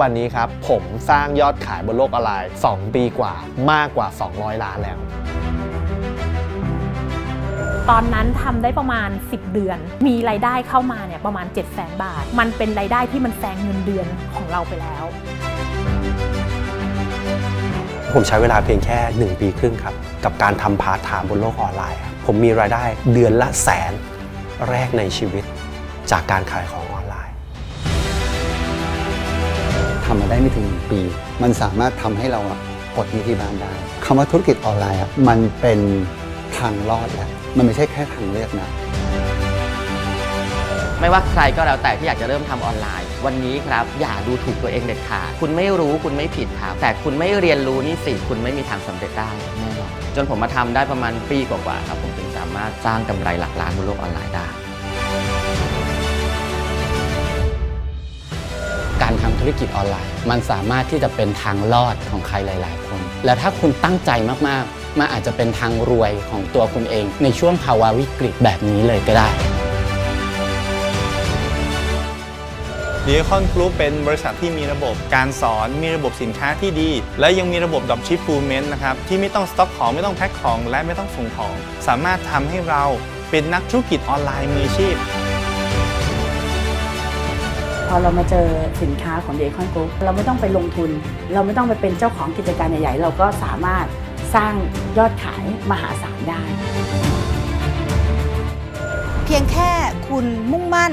วันนี้ครับ ผมสร้างยอดขายบนโลกออนไลน์ 2 ปีกว่ามากกว่า 200 ล้านแล้ว ตอนนั้นทำได้ประมาณ 10 เดือน มีรายได้เข้ามาเนี่ยประมาณ 7 0 0 0 0 0 บาท มันเป็นรายได้ที่มันแซงเงินเดือนของเราไปแล้ว ผมใช้เวลาเพียงแค่ 1 ปีครึ่งครับ กับการทำพาร์ทไทม์บนโลกออนไลน์ครับผมมีรายได้เดือนละแสนแรกในชีวิต จากการขายของ ทำมาได้ไม่ถึงปี มันสามารถทำให้เราปลดหนี้ที่บ้านได้คำว่าธุรกิจออนไลน์มันเป็นทางรอดแล้วมันไม่ใช่แค่ทางเลือกนะไม่ว่าใครก็แล้วแต่ที่อยากจะเริ่มทำออนไลน์ วันนี้ครับ อย่าดูถูกตัวเองเด็ดขาดคุณไม่รู้คุณไม่ผิดครับแต่คุณไม่เรียนรู้นี่สิคุณไม่มีทางสำเร็จได้แน่นอนจนผมมาทำได้ประมาณปีกว่าๆครับ ผมจึงสามารถสร้างกำไรหลักล้านบนโลกออนไลน์ได้ การทำธุรกิจออนไลน์ มันสามารถที่จะเป็นทางรอดของใครหลาย ๆ คน และถ้าคุณตั้งใจมาก ๆ มันอาจจะเป็นทางรวยของตัวคุณเอง ในช่วงภาวะวิกฤตแบบนี้เลยก็ได้ดีคอนกรุ๊ปเป็นบริษัทที่มีระบบการสอนมีระบบสินค้าที่ดี และยังมีระบบดรอปชิปฟูลเมนต์นะครับ ที่ไม่ต้องสต็อกของไม่ต้องแพ็คของ และไม่ต้องส่งของ สามารถทำให้เราเป็นนักธุรกิจออนไลน์มืออาชีพ พอเรามาเจอสินค้าของเดคอนกรุ๊ปเราไม่ต้องไปลงทุน เราไม่ต้องไปเป็นเจ้าของกิจการใหญ่ๆ เราก็สามารถสร้างยอดขายมหาศาลได้ เพียงแค่คุณมุ่งมั่น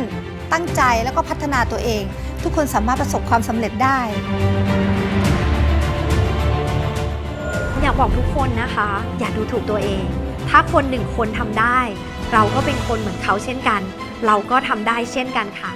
ตั้งใจแล้วก็พัฒนาตัวเอง ทุกคนสามารถประสบความสำเร็จได้ อยากบอกทุกคนนะคะ อย่าดูถูกตัวเอง ถ้าคนหนึ่งคนทำได้ เราก็เป็นคนเหมือนเขาเช่นกัน เราก็ทำได้เช่นกันค่ะ